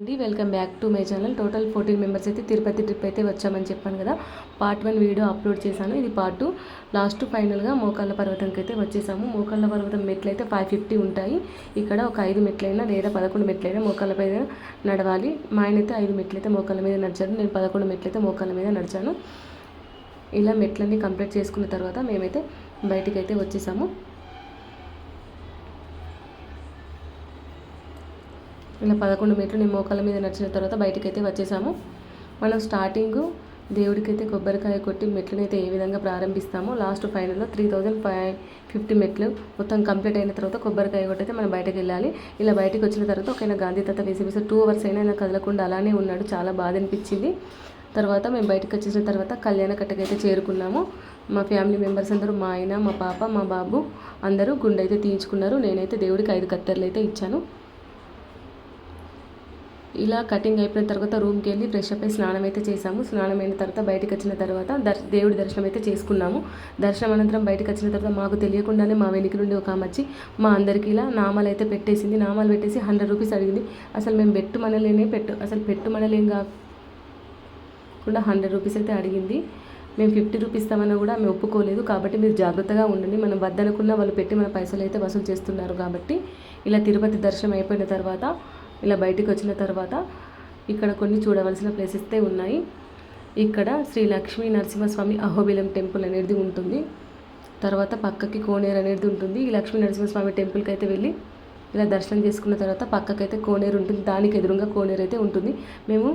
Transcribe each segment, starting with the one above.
అండి. Welcome back to my channel. Total fourteen members అయితే Tirupati trip అయితే వచ్చామని చెప్పాను కదా. పార్ట్ వన్ వీడియో అప్లోడ్ చేశాను. ఇది పార్ట్ టూ. లాస్ట్ ఫైనల్గా మోకాళ్ళ పర్వతంకి అయితే వచ్చేసాము. మోకాళ్ళ పర్వతం మెట్లు అయితే ఫైవ్ ఫిఫ్టీ ఉంటాయి. ఇక్కడ ఒక ఐదు మెట్లైనా లేదా పదకొండు మెట్లైనా మోకాళ్ళ మీద నడవాలి. మా ఆయన అయితే ఐదు మెట్లు అయితే మోకాళ్ళ మీద నడిచాను నేను పదకొండు మెట్లు అయితే మోకాళ్ళ మీద నడిచాను. ఇలా మెట్లన్నీ కంప్లీట్ చేసుకున్న తర్వాత మేమైతే బయటికి అయితే వచ్చేసాము. ఇలా పదకొండు మెట్లు నేను మోకాల మీద నడిచిన తర్వాత బయటికి అయితే వచ్చేసాము. మనం స్టార్టింగ్ దేవుడికైతే కొబ్బరికాయ కొట్టి మెట్లనైతే ఏ విధంగా ప్రారంభిస్తామో లాస్ట్ ఫైనల్లో త్రీ థౌజండ్ ఫైవ్ ఫిఫ్టీ మెట్లు మొత్తం కంప్లీట్ అయిన తర్వాత కొబ్బరికాయ కొట్టయితే మనం బయటకు వెళ్ళాలి ఇలా బయటకు వచ్చిన తర్వాత ఒకైనా గాంధీ తాత వేసి వేసి టూ అవర్స్ అయినా ఆయన కదలకుండా అలానే ఉన్నాడు. చాలా బాధ అనిపించింది తర్వాత మేము బయటకు వచ్చేసిన తర్వాత కళ్యాణ కట్టకైతే చేరుకున్నాము. మా ఫ్యామిలీ మెంబర్స్ అందరూ మా ఆయన మా పాప మా బాబు అందరూ గుండె అయితే తీయించుకున్నారు. నేనైతే దేవుడికి ఐదు కత్తెరలు అయితే ఇచ్చాను. ఇలా కటింగ్ అయిపోయిన తర్వాత రూమ్కి వెళ్ళి ఫ్రెష్ అప్ అయి స్నానం అయితే చేసాము. స్నానం అయిన తర్వాత బయటకు వచ్చిన తర్వాత దర్ దేవుడి దర్శనం అయితే చేసుకున్నాము. దర్శనం అనంతరం బయటకు వచ్చిన తర్వాత మాకు తెలియకుండానే మా వెనుక నుండి ఒక ఆమె వచ్చి మా అందరికీ ఇలా నామాలు అయితే పెట్టేసింది. నామాలు పెట్టేసి హండ్రెడ్ రూపీస్ అడిగింది. అసలు మేము పెట్టు మనలేనే పెట్టు అసలు పెట్టు మనలేం కాకుండా హండ్రెడ్ రూపీస్ అయితే అడిగింది. మేము ఫిఫ్టీ రూపీస్ ఇస్తామన్నా కూడా మేము ఒప్పుకోలేదు. కాబట్టి మీరు జాగ్రత్తగా ఉండండి. మనం వద్దనుకున్న వాళ్ళు పెట్టి మన పైసలు అయితే వసూలు చేస్తున్నారు కాబట్టి ఇలా తిరుపతి దర్శనం అయిపోయిన తర్వాత ఇలా బయటికి వచ్చిన తర్వాత ఇక్కడ కొన్ని చూడవలసిన ప్లేసెస్ అయితే ఉన్నాయి. ఇక్కడ శ్రీ లక్ష్మీ నరసింహస్వామి అహోబిలం టెంపుల్ అనేది ఉంటుంది. తర్వాత పక్కకి కోనేరు అనేది ఉంటుంది. ఈ లక్ష్మీ నరసింహస్వామి టెంపుల్కి అయితే వెళ్ళి ఇలా దర్శనం చేసుకున్న తర్వాత పక్కకైతే కోనేరు ఉంటుంది. దానికి ఎదురుగా కోనేరు అయితే ఉంటుంది. మేము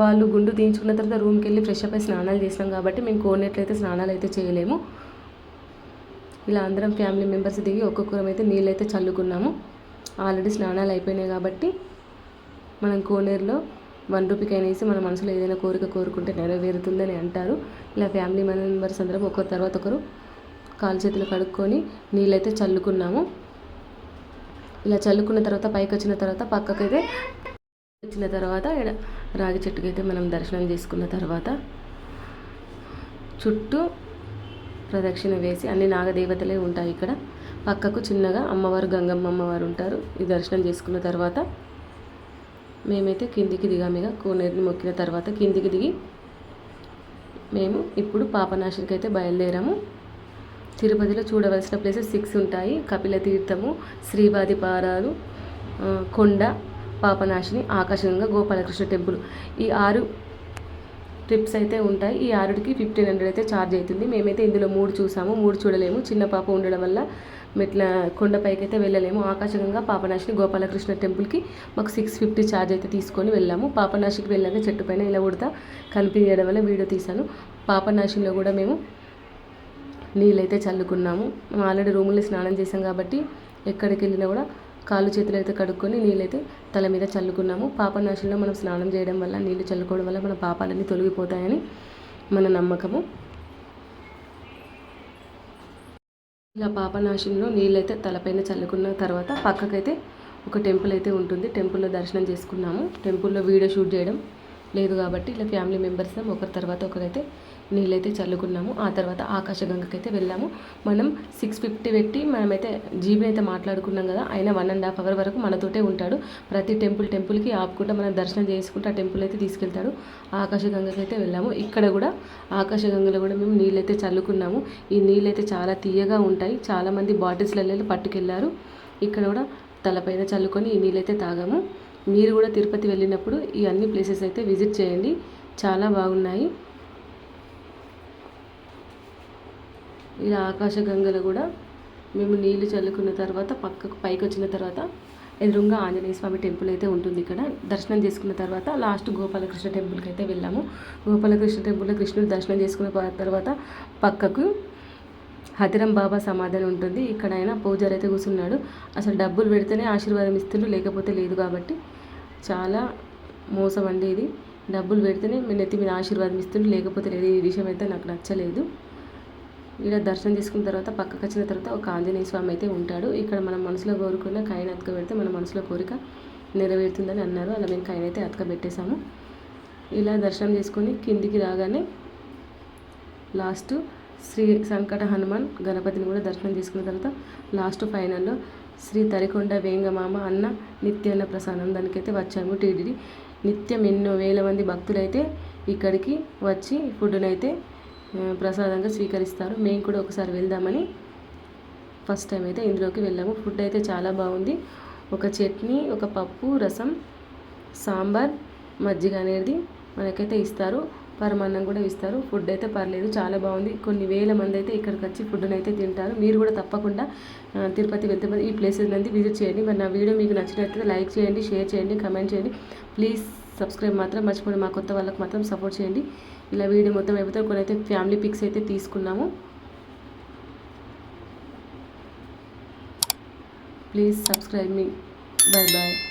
వాళ్ళు గుండు తీయించుకున్న తర్వాత రూమ్కి వెళ్ళి ఫ్రెష్ అప్ అయి స్నానాలు చేసినాం కాబట్టి మేము కోనేట్లో అయితే స్నానాలు అయితే చేయలేము. ఇలా అందరం ఫ్యామిలీ మెంబర్స్ దిగి ఒక్కొక్కరం అయితే నీళ్ళు అయితే చల్లుకున్నాము. ఆల్రెడీ స్నానాలు అయిపోయినాయి కాబట్టి మనం కోనేరులో వన్ రూపీకి అయినా వేసి మన మనసులో ఏదైనా కోరిక కోరుకుంటే నెరవేరుతుందని అంటారు. ఇలా ఫ్యామిలీ మెంబర్స్ అందరం ఒకరి తర్వాత ఒకరు కాలు చేతులు కడుక్కొని నీళ్ళైతే చల్లుకున్నాము. ఇలా చల్లుకున్న తర్వాత పైకి వచ్చిన తర్వాత పక్కకైతే వచ్చిన తర్వాత రాగి చెట్టుకైతే మనం దర్శనం చేసుకున్న తర్వాత చుట్టూ ప్రదక్షిణ వేసి అన్ని నాగదేవతలే ఉంటాయి ఇక్కడ. పక్కకు చిన్నగా అమ్మవారు గంగమ్మ అమ్మవారు ఉంటారు. ఈ దర్శనం చేసుకున్న తర్వాత మేమైతే కిందికి దిగామిగా కోనేరుని మొక్కిన తర్వాత కిందికి దిగి మేము ఇప్పుడు పాపనాశినికి అయితే బయలుదేరాము. తిరుపతిలో చూడవలసిన ప్లేసెస్ సిక్స్ ఉంటాయి. కపిల తీర్థము శ్రీవాది పారాలు కొండ పాపనాశిని ఆకాశగంగా గోపాలకృష్ణ టెంపుల్. ఈ ఆరు ట్రిప్స్ అయితే ఉంటాయి. ఈ ఆరుడికి ఫిఫ్టీన్ హండ్రెడ్ అయితే ఛార్జ్ అవుతుంది. మేమైతే ఇందులో మూడు చూసాము. మూడు చూడలేము. చిన్న పాప ఉండడం వల్ల మెట్ల కొండపైకి అయితే వెళ్ళలేము. ఆకాశగంగా పాపనాశిని గోపాలకృష్ణ టెంపుల్కి మాకు సిక్స్ ఫిఫ్టీ ఛార్జ్ అయితే తీసుకొని వెళ్ళాము. పాపనాశికి వెళ్ళాక చెట్టు పైన ఇలా ఉడతా కనిపించడం వల్ల వీడియో తీశాను. పాపనాశిలో కూడా మేము నీళ్ళైతే చల్లుకున్నాము. మేము ఆల్రెడీ రూముల్లో స్నానం చేసాం కాబట్టి ఎక్కడికి వెళ్ళినా కూడా కాళ్ళు చేతులు అయితే కడుక్కొని నీళ్ళైతే తల మీద చల్లుకున్నాము. పాపనాశంలో మనం స్నానం చేయడం వల్ల నీళ్ళు చల్లుకోవడం వల్ల మన పాపాలన్నీ తొలగిపోతాయని మన నమ్మకము. ఇలా పాపనాశంలో నీళ్ళైతే తలపైన చల్లుకున్న తర్వాత పక్కకైతే ఒక టెంపుల్ అయితే ఉంటుంది. టెంపుల్లో దర్శనం చేసుకున్నాము. టెంపుల్లో వీడియో షూట్ చేయడం లేదు కాబట్టి ఇలా ఫ్యామిలీ మెంబర్స్ ఒకరి తర్వాత ఒకరైతే నీళ్ళైతే చల్లుకున్నాము. ఆ తర్వాత ఆకాశగంగకైతే వెళ్ళాము. మనం సిక్స్ ఫిఫ్టీ పెట్టి మనమైతే జీబీ అయితే మాట్లాడుకున్నాం కదా ఆయన వన్ అండ్ హాఫ్ అవర్ వరకు మనతోటే ఉంటాడు. ప్రతి టెంపుల్ టెంపుల్కి ఆపుకుంటా మనం దర్శనం చేసుకుంటూ ఆ టెంపుల్ అయితే తీసుకెళ్తాడు. ఆకాశగంగకి అయితే వెళ్ళాము. ఇక్కడ కూడా ఆకాశగంగలో కూడా మేము నీళ్ళైతే చల్లుకున్నాము. ఈ నీళ్ళైతే చాలా తీయగా ఉంటాయి. చాలామంది బాటిల్స్లలో పట్టుకెళ్ళారు ఇక్కడ కూడా తలపైన చల్లుకొని ఈ నీళ్ళైతే తాగాము. మీరు కూడా తిరుపతి వెళ్ళినప్పుడు ఈ అన్ని ప్లేసెస్ అయితే విజిట్ చేయండి. చాలా బాగున్నాయి. ఇలా ఆకాశగంగలో కూడా మేము నీళ్ళు చల్లుకున్న తర్వాత పక్కకు పైకి వచ్చిన తర్వాత ఎదురుగా ఆంజనేయ స్వామి టెంపుల్ అయితే ఉంటుంది ఇక్కడ. దర్శనం చేసుకున్న తర్వాత లాస్ట్ గోపాలకృష్ణ టెంపుల్కి అయితే వెళ్ళాము. గోపాలకృష్ణ టెంపుల్లో కృష్ణుడు దర్శనం చేసుకున్న తర్వాత పక్కకు హతిరం బాబా సమాధానం ఉంటుంది. ఇక్కడ ఆయన పూజారి అయితే కూర్చున్నాడు. అసలు డబ్బులు పెడితేనే ఆశీర్వాదం ఇస్తుండ్రు లేకపోతే లేదు కాబట్టి చాలా మోసం అండి ఇది. డబ్బులు పెడితేనే మీ నెత్తి మీద ఆశీర్వాదం ఇస్తుండ్రు లేకపోతే లేదు. ఈ విషయం అయితే నాకు నచ్చలేదు. ఇక్కడ దర్శనం చేసుకున్న తర్వాత పక్కకు వచ్చిన తర్వాత ఒక ఆంజనేయ స్వామి అయితే ఉంటాడు. ఇక్కడ మనం మనసులో కోరుకున్న కాయన అతక పెడితే మన మనసులో కోరిక నెరవేరుతుందని అన్నారు. అలా మేము కాయన అయితే అతక పెట్టేశాము ఇలా దర్శనం చేసుకొని కిందికి రాగానే లాస్ట్ శ్రీ సంకట హనుమాన్ గణపతిని కూడా దర్శనం తీసుకున్న తర్వాత లాస్ట్ ఫైనల్లో శ్రీ తరికొండ వేంగమామ అన్న నిత్యన్న ప్రసాదం దానికైతే వచ్చాము టీడీడీ నిత్యం ఎన్నో వేల మంది భక్తులైతే ఇక్కడికి వచ్చి ఫుడ్నైతే ప్రసాదంగా స్వీకరిస్తారు. మేము కూడా ఒకసారి వెళ్దామని ఫస్ట్ టైం అయితే ఇందులోకి వెళ్ళాము. ఫుడ్ అయితే చాలా బాగుంది. ఒక చట్నీ ఒక పప్పు రసం సాంబార్ మజ్జిగ అనేది మనకైతే ఇస్తారు. పరమాన్నం కూడా ఇస్తారు. ఫుడ్ అయితే పర్లేదు చాలా బాగుంది. కొన్ని వేల మంది అయితే ఇక్కడికి వచ్చి ఫుడ్ని అయితే తింటారు. మీరు కూడా తప్పకుండా తిరుపతి వెళ్తే ఈ ప్లేసెస్ అనేది విజిట్ చేయండి. మరి నా వీడియో మీకు నచ్చినట్లయితే లైక్ చేయండి షేర్ చేయండి కమెంట్ చేయండి. ప్లీజ్ సబ్స్క్రైబ్ మాత్రం మర్చిపోండి. మా కొత్త వాళ్ళకి మాత్రం సపోర్ట్ చేయండి. ఇలా వీడియో మొత్తం అయిపోతే కొన్ని అయితే ఫ్యామిలీ పిక్స్ అయితే తీసుకున్నాము. ప్లీజ్ సబ్స్క్రైబ్ మీ బాయ్ బాయ్